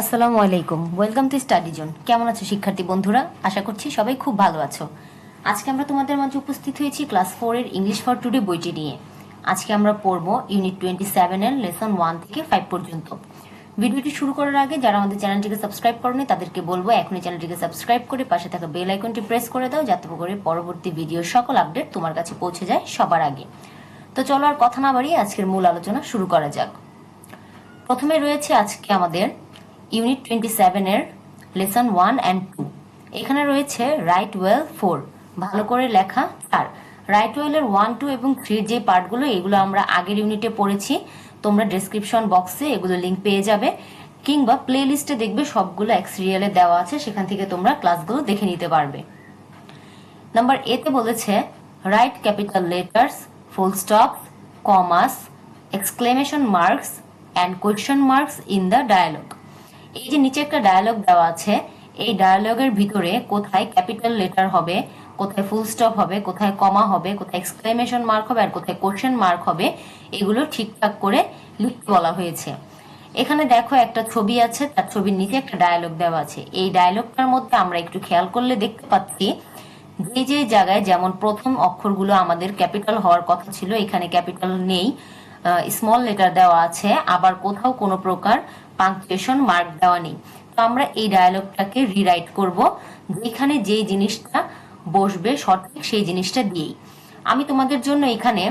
আসসালামু আলাইকুম। Welcome to study zone কেমন আছো শিক্ষার্থী বন্ধুরা? আশা করছি সবাই খুব ভালো আছো। আজকে আমরা তোমাদের মাঝে উপস্থিত হয়েছি ক্লাস ফোর এর ইংলিশ ফর টুডে বইটি নিয়ে। আজকে আমরা পড়ব ইউনিট টোয়েন্টি সেভেন সেভেনের লেসন ওয়ান থেকে ফাইভ পর্যন্ত। ভিডিওটি শুরু করার আগে যারা আমাদের চ্যানেলটিকে সাবস্ক্রাইব করেনি, তাদেরকে বলব এখনই চ্যানেলটিকে সাবস্ক্রাইব করে পাশে থাকা বেল আইকনটি প্রেস করে দাও, যাতে করে পরবর্তী ভিডিওর সকল আপডেট তোমার কাছে পৌঁছে যায় সবার আগে। তো চলো আর কথা না বাড়িয়ে আজকের মূল আলোচনা শুরু করা যাক। প্রথমে রয়েছে আজকে আমাদের ইউনিট টোয়েন্টি সেভেনের লেসন ওয়ান অ্যান্ড টু এখানে রয়েছে রাইট ওয়েল ফোর ভালো করে লেখা চার। রাইট ওয়েলের ওয়ান টু এবং থ্রির যে পার্টগুলো এগুলো আমরা আগের ইউনিটে পড়েছি। তোমরা ডেসক্রিপশন বক্সে এগুলো লিঙ্ক পেয়ে যাবে। কিংবা প্লে লিস্টে দেখবে সবগুলো এক সিরিয়ালে দেওয়া আছে, সেখান থেকে তোমরা ক্লাসগুলো দেখে নিতে পারবে। নাম্বার এতে বলেছে write capital letters full stop commas exclamation marks and question marks in the dialogue এই যে নিচে একটা ডায়ালগ দেওয়া আছে, এই ডায়ালগের ভিতরে কোথায় ক্যাপিটাল লেটার হবে, কোথায় ফুল স্টপ হবে, কোথায় কমা হবে, কোথায় এক্সক্লেমেশন মার্ক হবে, আর কোথায় কোশ্চেন মার্ক হবে, এগুলো ঠিকঠাক করে লিখতে বলা হয়েছে। এখানে দেখো একটা ছবি আছে, তার ছবির নিচে একটা ডায়ালগ দেওয়া আছে। এই ডায়ালগটার মধ্যে আমরা একটু খেয়াল করলে দেখতে পাচ্ছি, যে যে জায়গায় যেমন প্রথম অক্ষরগুলো আমাদের ক্যাপিটাল হওয়ার কথা ছিল, এখানে ক্যাপিটাল নেই স্মল লেটার দেওয়া আছে, আবার কোথাও কোনো প্রকার পাংচুয়েশন মার্ক দেওয়া নেই। তো আমরা এই ডায়ালগটাকে রিরাইট করব, যেখানে যে জিনিসটা বসবে সঠিক সেই জিনিসটা দিয়েই। আমি তোমাদের জন্য এখানে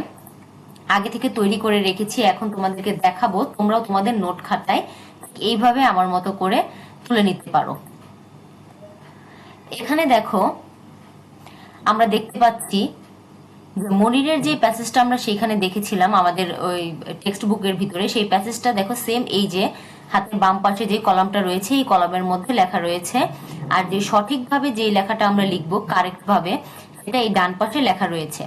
আগে থেকে তৈরি করে রেখেছি, এখন তোমাদেরকে দেখাবো, তোমরাও তোমাদের নোট খাতায় এইভাবে আমার মতো করে তুলে নিতে পারো। এখানে দেখো, আমরা দেখতে পাচ্ছি মনিরের যে প্যাসেজটা আমরা সেখানে দেখেছিলাম, আমাদের ওই টেক্সট বুকের ভিতরে, সেই প্যাসেজটা দেখো সেম এই যে হাতের বাম পাশে যে কলামটা রয়েছে, এই কলামের মধ্যে লেখা রয়েছে, আর যে সঠিকভাবে যে লেখাটা আমরা লিখব কারেক্ট ভাবে সেটা এই ডান পাশে লেখা রয়েছে।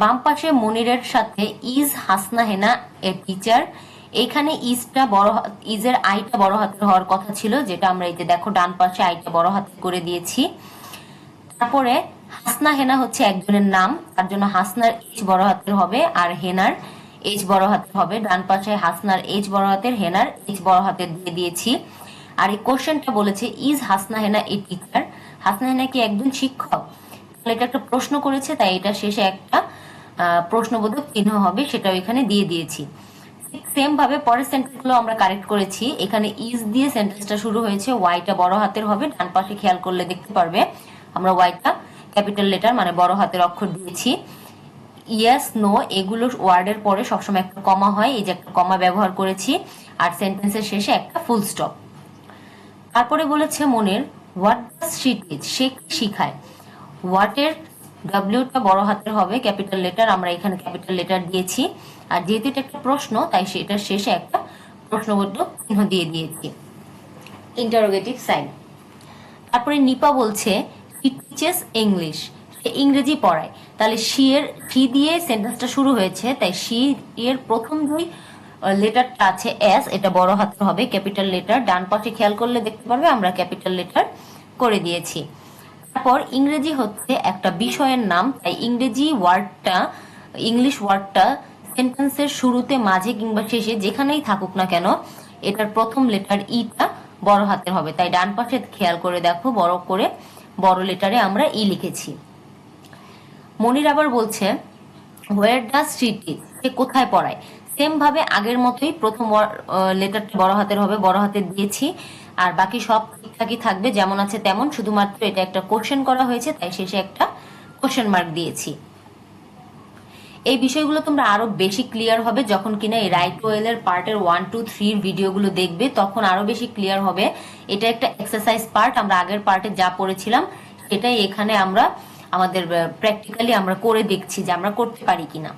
বাম পাশে মনিরের সাথে is Hasna Hena a teacher এইখানে ইজটা বড় ইজের আইটা বড় হাতের হওয়ার কথা ছিল, যেটা আমরা এই যে দেখো ডান পাশে আইটা বড় হাতে করে দিয়েছি। তারপরে হাসনা হেনা হচ্ছে একজনের নাম, তার জন্য হাসনার ইজ বড় হাতের হবে, আর হেনার এইচ বড় হাতের হবে, ডান পাশে হাসনার এইচ বড় হাতের হেনার এইচ বড় হাতের দিয়ে দিয়েছি। আর এই কোশ্চেনটা বলেছে, is Hasna Hena a teacher Hasna Hena কি একজন শিক্ষক? তাহলে এটা একটা প্রশ্ন করেছে, তাই এটা শেষে একটা প্রশ্নবোধক চিহ্ন হবে, সেটাও এখানে দিয়ে দিয়েছি। সেম ভাবে পরের সেন্টেন্সগুলো আমরা কারেক্ট করেছি। এখানে ইজ দিয়ে সেন্টেন্সটা শুরু হয়েছে, ওয়াইটা বড় হাতের হবে, ডান পাশে খেয়াল করলে দেখতে পারবে, আমরা ওয়াইটা, ক্যাপিটাল লেটার মানে বড় হাতের অক্ষর দিয়েছি। ইয়েস নো এগুলো ওয়ার্ডের পরে সবসময় একটা কমা হয়, এই যে একটা কমা ব্যবহার করেছি, আর সেন্টেন্সের শেষে একটা ফুল স্টপ তারপরে বলেছে মনের হোয়াট ডাজ শি টিচ সে শিখায়? হোয়াটের ডাব্লিউটা বড় হাতের হবে ক্যাপিটাল লেটার আমরা এখানে ক্যাপিটাল লেটার দিয়েছি। আর যেহেতু এটা একটা প্রশ্ন, তাই সেটার শেষে একটা প্রশ্নবোধক চিহ্ন দিয়ে দিয়েছি। ইন্টারোগেটিভ সাইন তারপরে নিপা বলছে হি টিচেস ইংলিশ ইংরেজি পড়ায়। তাহলে শি এর শি দিয়ে সেন্টেন্সটা শুরু হয়েছে, তাই শি এর প্রথম দুই লেটারটা আছে এস এটা বড় হাতের হবে, ক্যাপিটাল লেটার, ডান পাশে খেয়াল করলে দেখতে পারবে আমরা ক্যাপিটাল লেটার করে দিয়েছি। তারপর ইংরেজি হচ্ছে একটা বিষয়ের নাম, তাই ইংরেজি ওয়ার্ডটা, ইংলিশ ওয়ার্ডটা সেন্টেন্সের শুরুতে, মাঝে কিংবা শেষে যেখানেই থাকুক না কেন, এটার প্রথম লেটার ইটা বড় হাতের হবে। তাই ডান পাশে খেয়াল করে দেখো, বড় করে বড় লেটারে আমরা ই লিখেছি। মনির আবার বলছে হোয়ার শি টিচ সে কোথায় পড়ায়? সেম ভাবে আগের মতোই প্রথম লেটারটা বড় হাতের হবে, বড় হাতের দিয়েছি। আর বাকি সব ঠিকঠাকই থাকবে, যেমন আছে তেমন, শুধুমাত্র এটা একটা কোশ্চেন করা হয়েছে, তাই শেষে একটা কোশ্চেন মার্ক দিয়েছি। এই বিষয়গুলো তোমরা আরও বেশি ক্লিয়ার হবে যখন কিনা এই রাইট ওয়েলের পার্টের ওয়ান টু থ্রির ভিডিওগুলো দেখবে, তখন আরও বেশি ক্লিয়ার হবে। এটা একটা এক্সারসাইজ পার্ট আমরা আগের পার্টে যা পড়েছিলাম, সেটাই এখানে আমরা আমাদের প্র্যাকটিক্যালি আমরা করে দেখছি যে আমরা করতে পারি কিনা।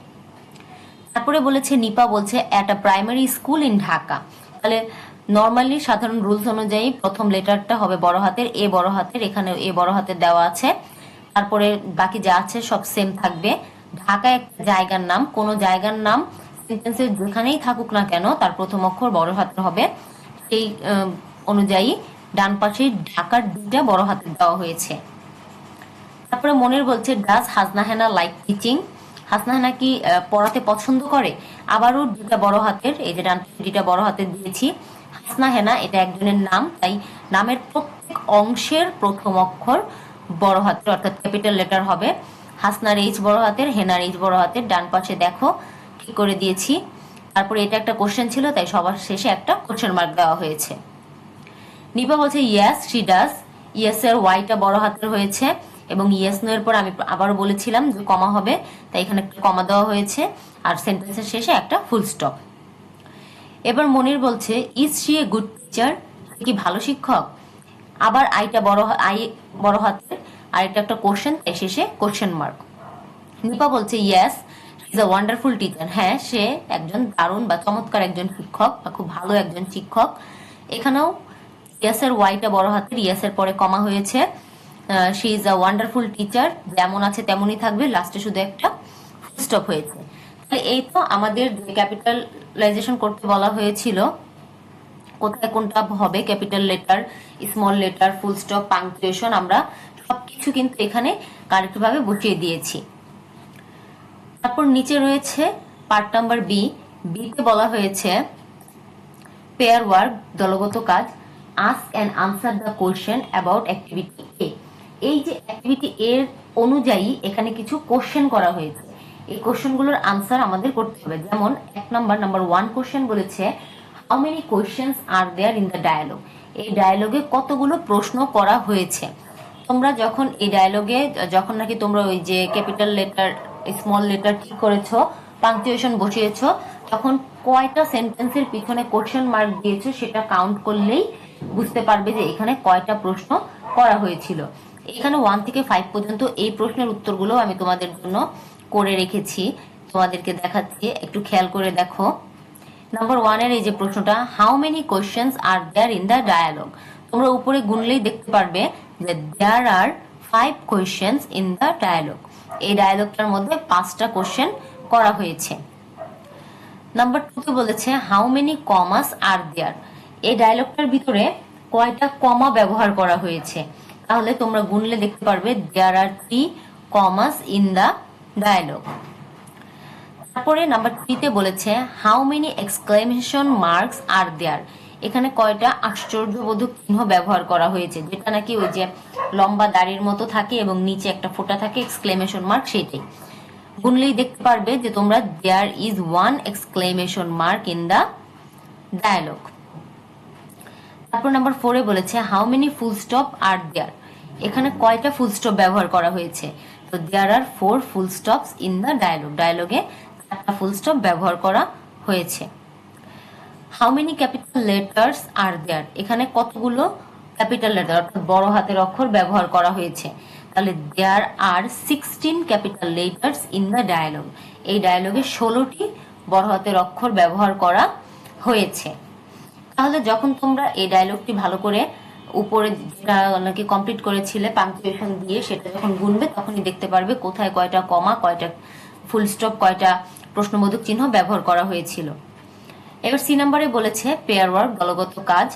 তারপরে বলেছে, নিপা বলছে a primary school in Dhaka তাহলে নর্মালি সাধারণ রুলস অনুযায়ী প্রথম লেটারটা হবে বড় হাতের, এ বড় হাতের, এখানে এ বড় হাতের দেওয়া আছে। তারপরে বাকি যা আছে সব সেম থাকবে। ঢাকা একটা জায়গার নাম, কোনো জায়গার নাম সেন্টেন্সের যেখানেই থাকুক না কেন, তার প্রথম অক্ষর বড় হাতের হবে। সেই অনুযায়ী ডান পাশে ঢাকার দুইটা বড় হাতের দেওয়া হয়েছে। তারপরে মনির বলছে does Hasna Hena like teaching Hasna Hena কি পড়াতে পছন্দ করে? আবারও দুটা বড় হাতের, এই যে ডান দুটা বড় হাতের দিয়েছি। হাসনা হেনা এটা একজনের নাম, তাই নামের প্রত্যেক অংশের প্রথম অক্ষর বড় হাতের, অর্থাৎ ক্যাপিটাল লেটার হবে। হাসনার এইচ বড় হাতের, হেনার এইচ বড় হাতের, ডান পাশে দেখো, ঠিক করে দিয়েছি। তারপরে এটা একটা কোশ্চেন ছিল, তাই সবার শেষে একটা কোশ্চেন মার্ক দেওয়া হয়েছে। নিপা বলছে ইয়াস শি ডাস ইয়েস এর ওয়াইটা বড় হাতের হয়েছে। এবং ইয়েস নো এর পর আমি আবারও বলেছিলাম যে কমা হবে, তাই এখানে কমা দেওয়া হয়েছে আর সেন্টেন্সের শেষে একটা ফুল স্টপ এবার মনির বলছে is she a good teacher কি ভালো শিক্ষক? আবার আইটা বড় আই বড় হাতের আর এটা একটা কোশ্চেন তাই শেষে কোশ্চেন মার্ক নিপা বলছে yes is a wonderful teacher হ্যাঁ সে একজন দারুণ বা চমৎকার একজন শিক্ষক বা খুব ভালো একজন শিক্ষক। এখানেও ইয়েসের ওয়াইটা বড় হাতের ইয়েসের পরে কমা হয়েছে। She is a wonderful teacher যেমন আছে তেমনই থাকবে লাস্টে শুধু একটা স্টপ হয়েছে। এই তো আমাদের যে ক্যাপিটালাইজেশন করতে বলা হয়েছিল, কোথায় কোনটা হবে capital letter small letter full stop punctuation আমরা সবকিছু কিন্তু এখানে কারেক্ট ভাবে বসিয়ে দিয়েছি। তারপর নিচে রয়েছে পার্ট নাম্বার বি বিতে বলা হয়েছে পেয়ার ওয়ার্ক দলগত কাজ ask and answer the question about activity A এই যে অ্যাক্টিভিটি এর অনুযায়ী এখানে কিছু কোশ্চেন করা হয়েছে। এই কোশ্চেনগুলোর আনসার আমাদের করতে হবে। যেমন, এক নম্বর নাম্বার ওয়ান কোশ্চেন বলেছে how many questions are there in the dialogue এই ডায়ালগে কতগুলো প্রশ্ন করা হয়েছে? তোমরা যখন এই ডায়ালগে যখন নাকি তোমরা ওই যে ক্যাপিটাল লেটার স্মল লেটার ঠিক করেছ পাংচুয়েশন বসিয়েছো, তখন কয়টা সেন্টেন্সের পিছনে কোশ্চেন মার্ক দিয়েছ সেটা কাউন্ট করলেই বুঝতে পারবে যে এখানে কয়টা প্রশ্ন করা হয়েছিল। এখানে ওয়ান থেকে ফাইভ পর্যন্ত এই প্রশ্নের উত্তরগুলো আমি তোমাদের জন্য করে রেখেছি। তোমাদেরকে দেখাচ্ছি, একটু খেয়াল করে দেখো। নাম্বার ওয়ানের এই যে প্রশ্নটা how many questions are there in the dialogue তোমরা উপরে গুনলেই দেখতে পারবে যে there are five questions in the dialogue এই ডায়ালগটার মধ্যে পাঁচটা কোশ্চেন করা হয়েছে। নাম্বার টুতে বলেছে হাউ মেনি কমাস আর দেয়ার এই ডায়ালগটার ভিতরে কয়টা কমা ব্যবহার করা হয়েছে? তাহলে তোমরা গুনলে দেখতে পারবে there are three commas in the dialogue তারপরে নাম্বার থ্রিতে বলেছে how many exclamation marks are there এখানে কয়টা আশ্চর্যবোধক চিহ্ন ব্যবহার করা হয়েছে, যেটা নাকি ওই যে লম্বা দাড়ির মতো থাকে এবং নিচে একটা ফোঁটা থাকে এক্সক্লেমেশন মার্ক সেটাই গুনলেই দেখতে পারবে যে তোমরা there is one exclamation mark in the dialogue তারপর নাম্বার ফোরে বলেছে how many full stop are there এখানে কয়টা ফুল স্টপ ব্যবহার করা হয়েছে? তো there are four full stops in the dialogue ডায়ালগে চারটা ফুল স্টপ ব্যবহার করা হয়েছে। How many capital letters are there এখানে কতগুলো ক্যাপিটাল লেটার অর্থাৎ বড় হাতের অক্ষর ব্যবহার করা হয়েছে। তাহলে there are sixteen capital letters in the dialogue এই ডায়ালগে ষোলোটি বড় হাতের অক্ষর ব্যবহার করা হয়েছে। তাহলে যখন তোমরা এই ডায়লগটি ভালো করে উপরে নাকি কমপ্লিট করেছিলে পাংচুয়েশন দিয়ে সেটা যখন গুনবে তখনই দেখতে পারবে কোথায় কয়টা কমা কয়টা ফুল স্টপ কয়টা প্রশ্নবোধক চিহ্ন ব্যবহার করা হয়েছিল। এবার সি নাম্বারে বলেছে পেয়ার ওয়ার্ক দলগত কাজ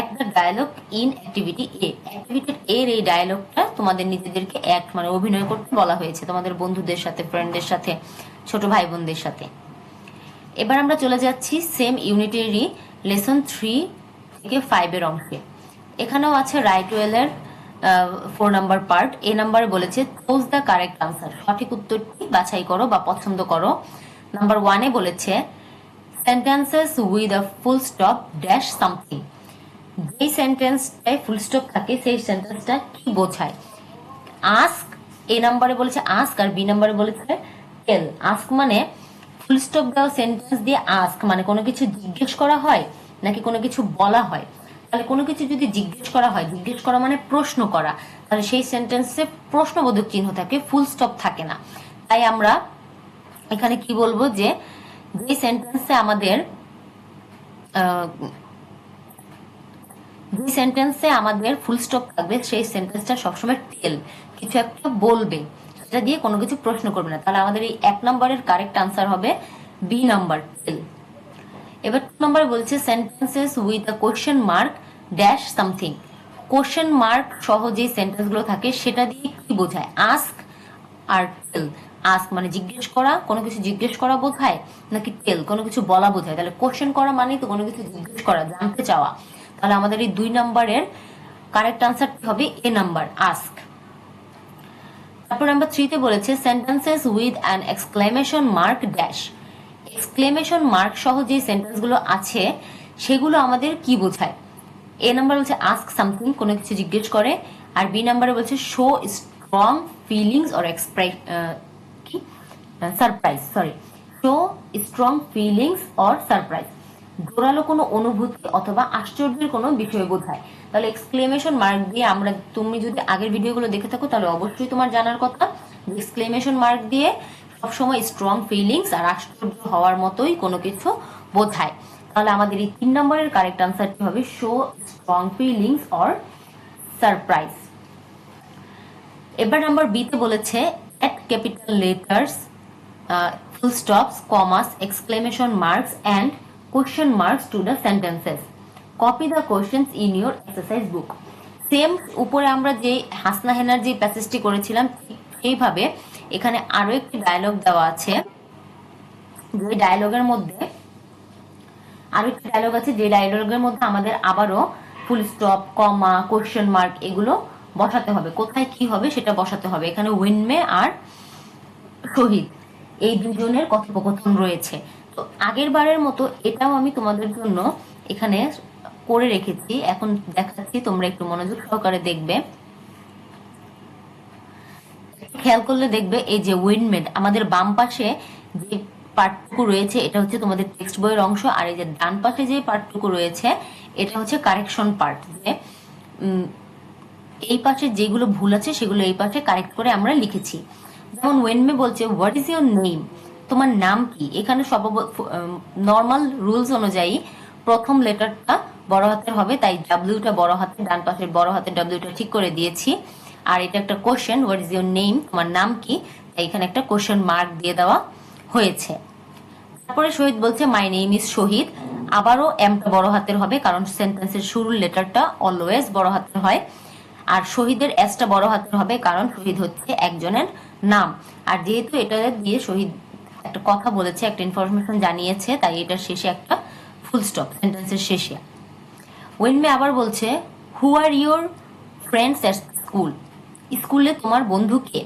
act the dialogue in activity A অ্যাক্টিভিটির এর এই ডায়ালগটা তোমাদের নিজেদেরকে এক মানে অভিনয় করতে বলা হয়েছে, তোমাদের বন্ধুদের সাথে ফ্রেন্ডদের সাথে, ছোট ভাই বোনদের সাথে। এবার আমরা চলে যাচ্ছি সেম ইউনিটারি লেসন থ্রি থেকে ফাইভের অংশে। এখানেও আছে রাইট ওয়েলের ফোর নাম্বার পার্ট এ নাম্বারে বলেছে চোজ দ্য কারেক্ট আনসার সঠিক উত্তরটি বাছাই করো বা পছন্দ করো। নাম্বার ওয়ানে বলেছে sentences with a full stop dash something যেই সেন্টেন্সটায় ফুল স্টপ থাকে, সেই সেন্টেন্সটা কি বোঝায়? আস্ক এ নাম্বারে বলেছে আস্ক আর বি নাম্বারে বলেছে টেল আস্ক মানে ফুল স্টপ দেওয়া সেন্টেন্স দিয়ে আস্ক মানে কোনো কিছু জিজ্ঞেস করা হয় নাকি কোনো কিছু বলা হয়? তাহলে কোনো কিছু যদি জিজ্ঞেস করা হয়, জিজ্ঞেস করা মানে প্রশ্ন করা, তাহলে সেই সেন্টেন্সে প্রশ্নবোধক চিহ্ন থাকে ফুল স্টপ থাকে না। তাই আমরা এখানে কি বলব যে যে সেন্টেন্সে আমাদের যে সেন্টেন্সে আমাদের ফুল স্টপ থাকবে, সেই সেন্টেন্সটা সবসময় টেল কিছু একটা বলবে, সেটা দিয়ে কোনো কিছু প্রশ্ন করবে না। তাহলে আমাদের এই এক নম্বরের কারেক্ট আনসার হবে বি নাম্বার টেল এবার টু নম্বরে বলছে sentences with a question mark dash something question mark সহ যে সেন্টেন্সগুলো থাকে, সেটা দিয়ে কি বোঝায়? আস্ক আর টেল আস্ক মানে জিজ্ঞেস করা, কোনো কিছু জিজ্ঞেস করা বোঝায়, নাকি টেল কোনো কিছু বলা বোঝায়। তাহলে কোশ্চেন করা মানেই তো কোনো কিছু জিজ্ঞেস করা, জানতে চাওয়া। তাহলে আমাদের এই দুই নাম্বারের কারেক্ট আনসারটি হবে? এ নাম্বার আস্ক তারপর নাম্বার থ্রিতে বলেছে sentences with an exclamation mark dash exclamation mark সহ যে সেন্টেন্সগুলো আছে, সেগুলো আমাদের কি বোঝায়? এ নাম্বার বলছে আস্ক সামথিং কোনো কিছু জিজ্ঞেস করে। আর বি নাম্বারে বলছে show strong feelings or express কি? Surprise sorry show strong feelings or surprise জোরালো কোনো অনুভূতি অথবা আশ্চর্যের কোনো বিষয় বোঝায়। তাহলে এক্সক্লেমেশন মার্ক দিয়ে আমরা, তুমি যদি আগের ভিডিওগুলো দেখে থাকো, তাহলে অবশ্যই তোমার জানার কথা এক্সক্লেমেশন মার্ক দিয়ে সবসময় স্ট্রং ফিলিংস আর আশ্চর্য হওয়ার মতোই কোনো কিছু বোঝায়। তাহলে আমাদের এই তিন নম্বরের কারেক্ট আনসারটি হবে? Show strong feelings or surprise এবার নাম্বার বিতে বলেছে add capital letters full stops commas exclamation marks and question marks to the sentences copy the questions in your exercise book same উপরে আমরা যে হাসনা হেনার যে প্যাসেজটি করেছিলাম সেইভাবে এখানে আরও একটি ডায়লগ দেওয়া আছে। যে ডায়লগের মধ্যে আরও একটি ডায়লগ আছে, যে ডায়লগের মধ্যে আমাদের আবারও full stop comma question mark এগুলো বসাতে হবে। কোথায় কি হবে সেটা বসাতে হবে। এখানে উইনমে আর শহীদ এই দুজনের কথোপকথন রয়েছে। তো আগের বারের মতো এটাও আমি তোমাদের জন্য এখানে করে রেখেছি। এখন দেখাচ্ছি, তোমরা একটু মনোযোগ সহকারে দেখবে। খেয়াল করলে দেখবে, এই যে উইন্ডমেড আমাদের বাম পাশে যে পার্টটুকু রয়েছে, এটা হচ্ছে তোমাদের টেক্সট বইয়ের অংশ, আর এই যে ডান পাশে যে পার্টটুকু রয়েছে, এটা হচ্ছে কারেকশন পার্ট যে এই পাশে যেগুলো ভুল আছে, সেগুলো এই পাশে কারেক্ট করে আমরা লিখেছি। যেমন ওয়েনমে বলছে হোয়াট ইজ ইউর নেম তোমার নাম কি? এখানে সব নর্মাল রুলস অনুযায়ী প্রথম লেটারটা বড় হাতের হবে, তাই ডাব্লিউটা বড় হাতের ডান পাশের বড় হাতের ডাব্লিউটা ঠিক করে দিয়েছি। আর এটা একটা question what is your name তোমার নাম কি? তাই এখানে একটা কোশ্চেন মার্ক দিয়ে দেওয়া। হয়েছে। তারপরে শহীদ বলছে মাই নেম ইজ শহীদ। আবারও এমটা বড় হাতের হবে, কারণ সেন্টেন্সের শুরুর লেটারটা অলওয়েজ বড় হাতের হয়। আর শহীদের এসটা বড় হাতের হবে, কারণ শহীদ হচ্ছে একজনের নাম। আর যেহেতু এটা দিয়ে শহীদ একটা কথা বলেছে, একটা ইনফরমেশন জানিয়েছে, তাই এটার শেষে একটা ফুল স্টপ সেন্টেন্সের শেষে। ওয়েনমে আবার বলছে who are your friends at school স্কুলে তোমার বন্ধু কে?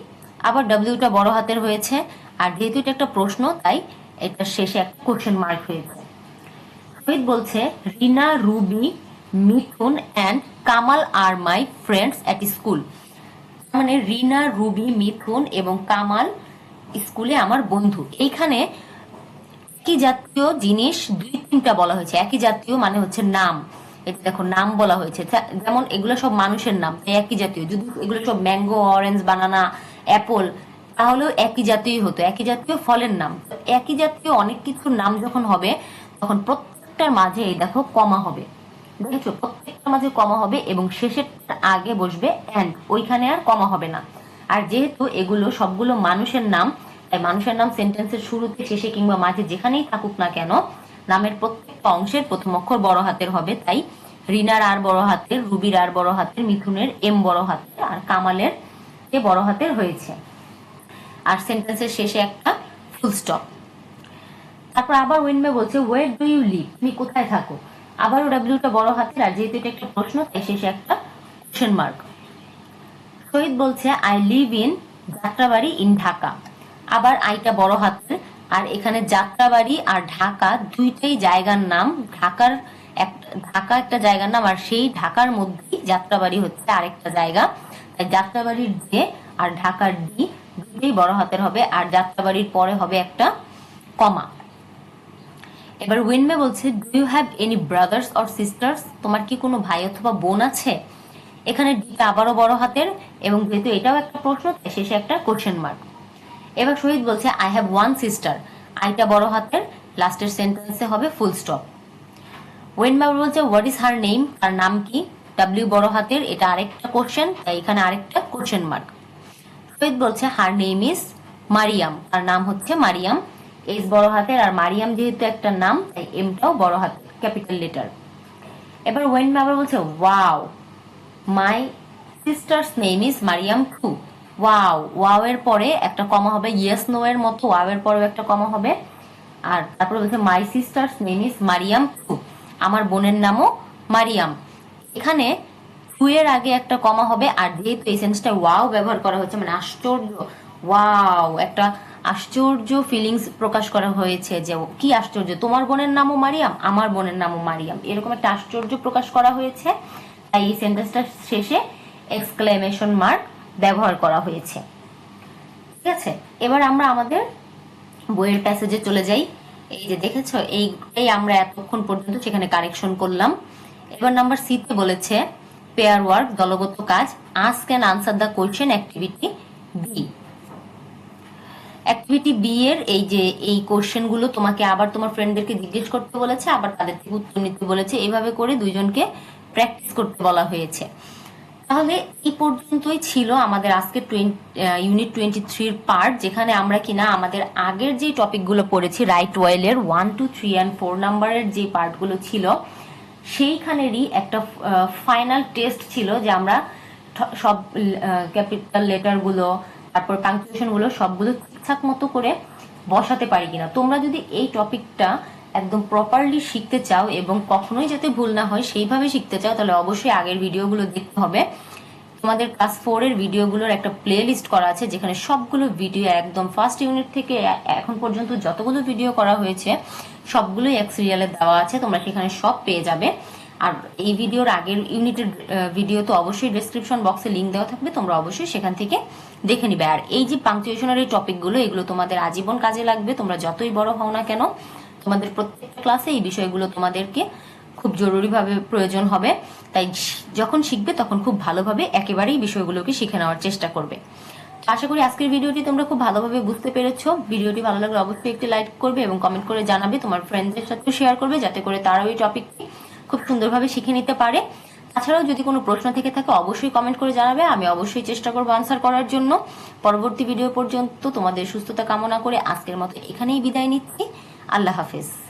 আবার ডাব্লিউটা বড় হাতের হয়েছে আর যেহেতু এটা একটা প্রশ্ন, তাই এটা শেষে একটা কোশ্চেন মার্ক হয়েছে। শহীদ বলছে, Rina, Ruby, Mithun and Kamal are my friends at school মানে রিনা, রুবি, মিথুন এবং কামাল স্কুলে আমার বন্ধু। এইখানে একই জাতীয় জিনিস দুই তিনটা বলা হয়েছে। একই জাতীয় মানে হচ্ছে নাম। এটা দেখো, নাম বলা হয়েছে। যেমন এগুলো সব মানুষের নাম একই জাতীয়। যদি এগুলো সব ম্যাঙ্গো অরেঞ্জ বানানা অ্যাপল তাহলেও একই জাতীয় হতো, একই জাতীয় ফলের নাম। একই জাতীয় অনেক কিছুর নাম যখন হবে, তখন প্রত্যেকটার মাঝে এই দেখো কমা হবে। দেখেছ? প্রত্যেকটার মাঝে কমা হবে এবং শেষের আগে বসবে অ্যান্ড ওইখানে আর কমা হবে না। আর যেহেতু এগুলো সবগুলো মানুষের নাম, তাই মানুষের নাম সেন্টেন্সের শুরুতে, শেষে কিংবা মাঝে যেখানেই থাকুক না কেন, নামের প্রত্যেকটা অংশের প্রথম অক্ষর বড় হাতের হবে, তাই রিনার আর বড় হাতের, রুবির আর বড় হাতের, মিথুনের এম বড় হাতের আর কামালের এ বড় হাতের হয়েছে। আর সেন্টেন্সের শেষে একটা ফুল স্টপ তারপর আবার উইনমে বলছে ওয়ের ডু ইউ লিভ তুমি কোথায় থাকো? আবারও ডাব্লিউটা বড় হাতের, আর যেহেতু এটা একটা প্রশ্ন, তাই শেষে একটা কোশ্চেন মার্ক শহীদ বলছে I live in Jatrabari in Dhaka. আবার আইটা বড় হাতের, আর এখানে যাত্রাবাড়ি আর ঢাকা দুইটাই জায়গার নাম। ঢাকার এক, ঢাকা একটা জায়গার নাম, আর সেই ঢাকার মধ্যেই যাত্রাবাড়ি হচ্ছে আরেকটা জায়গা। তাই যাত্রাবাড়ির যে আর ঢাকার ডি দুইটাই বড় হাতের হবে, আর যাত্রাবাড়ির পরে হবে একটা কমা। এবার উইনমে বলছে do you have any brothers or sisters তোমার কি কোনো ভাই অথবা বোন আছে? এখানে ডিটা আবারও বড় হাতের, এবং যেহেতু এটাও একটা প্রশ্ন শেষে একটা কোশ্চেন মার্ক এবার শহীদ বলছে আই হ্যাভ ওয়ান সিস্টার আইটা বড় হাতের, লাস্টের সেন্টেন্সে হবে ফুল স্টপ ওয়েনমার বলছে হোয়াট ইজ হার নেম তার নাম কি? ডাব্লিউ বড় হাতের, এটা আরেকটা কোশ্চেন তাই এখানে আরেকটা কোশ্চেন মার্ক শহীদ বলছে হার নেম ইজ মারিয়াম তার নাম হচ্ছে মারিয়াম এস বড় হাতের, আর মারিয়াম যেহেতু একটা নাম, তাই এমটাও বড় হাতের, ক্যাপিটাল লেটার। এবার ওয়েন আবার বলছে wow my sister's name is Mariam too wow wow এর পরে একটা কমা হবে ইয়েস নো এর মতো ওয়াও এর পরেও একটা কমা হবে। আর তারপরে বলছে my sister's name is Mariam too আমার বোনের নামও মারিয়াম এখানে এর আগে একটা কমা হবে, আর যেহেতু এই সেন্সটা ওয়াও ব্যবহার করা হচ্ছে মানে আশ্চর্য ওয়াও একটা আশ্চর্য ফিলিংস প্রকাশ করা হয়েছে যে, কি আশ্চর্য, তোমার বোনের নামও মারিয়াম, আমার বোনের নামও মারিয়াম, এরকম একটা আশ্চর্য প্রকাশ করা হয়েছে, তাই এই সেন্টেন্সটা শেষে এক্সক্লেমেশন মার্ক ব্যবহার করা হয়েছে। ঠিক আছে? এবার আমরা আমাদের বইয়ের প্যাসেজে চলে যাই। এই যে দেখেছ, এই এই আমরা এতক্ষণ পর্যন্ত সেখানে কারেকশন করলাম। এবার নাম্বার সিতে বলেছে পেয়ার ওয়ার্ক দলগত কাজ ask can answer the question activity B activity B এর এই যে, এই কোশ্চেনগুলো তোমাকে আবার তোমার ফ্রেন্ডদেরকে জিজ্ঞেস করতে বলেছে, আবার তাদের থেকে উত্তর নিতে বলেছে। এইভাবে করে দুইজনকে প্র্যাকটিস করতে বলা হয়েছে। তাহলে এই পর্যন্তই ছিল আমাদের আজকে ইউনিট টোয়েন্টি থ্রির পার্ট যেখানে আমরা কিনা আমাদের আগের যে টপিকগুলো পড়েছি right ওয়েলের one two three and four নাম্বারের যে পার্টগুলো ছিল সেইখানেরই একটা ফাইনাল টেস্ট ছিল যে আমরা সব ক্যাপিটাল লেটারগুলো তারপর পাংচুয়েশনগুলো সবগুলো ঠিকঠাক মতো করে বসাতে পারি কিনা। তোমরা যদি এই টপিকটা একদম প্রপারলি শিখতে চাও এবং কখনোই যাতে ভুল না হয়, সেইভাবে শিখতে চাও, তাহলে অবশ্যই আগের ভিডিওগুলো দেখতে হবে। তোমাদের ক্লাস ফোর এর ভিডিওগুলোর একটা প্লে লিস্ট করা আছে, যেখানে সবগুলো ভিডিও একদম ফার্স্ট ইউনিট থেকে এখন পর্যন্ত যতগুলো ভিডিও করা হয়েছে, সবগুলোই এক সিরিয়ালে দেওয়া আছে, তোমরা সেখানে সব পেয়ে যাবে। আর এই ভিডিওর আগের ইউনিটের ভিডিও তো অবশ্যই ডেসক্রিপশন বক্সে লিঙ্ক দেওয়া থাকবে, তোমরা অবশ্যই সেখান থেকে দেখে নিবে। আর এই যে পাংচুয়েশনের এই টপিকগুলো এগুলো তোমাদের আজীবন কাজে লাগবে, তোমরা যতই বড় হও না কেন, তোমাদের প্রত্যেকটা ক্লাসে এই বিষয়গুলো তোমাদেরকে খুব জরুরিভাবে প্রয়োজন হবে। তাই যখন শিখবে তখন খুব ভালোভাবে একেবারেই বিষয়গুলোকে শিখে নেওয়ার চেষ্টা করবে। আশা করি আজকের ভিডিওটি তোমরা খুব ভালোভাবে বুঝতে পেরেছ। ভিডিওটি ভালো লাগলে অবশ্যই একটি লাইক করবে এবং কমেন্ট করে জানাবে, তোমার ফ্রেন্ডদের সাথে শেয়ার করবে যাতে করে তারাও এই টপিকটি খুব সুন্দরভাবে শিখে নিতে পারে। তাছাড়াও যদি কোনো প্রশ্ন থেকে থাকে অবশ্যই কমেন্ট করে জানাবে, আমি অবশ্যই চেষ্টা করব আনসার করার জন্য। পরবর্তী ভিডিও পর্যন্ত তোমাদের সুস্থতা কামনা করে আজকের মতো এখানেই বিদায় নিচ্ছি। আল্লাহ হাফেজ।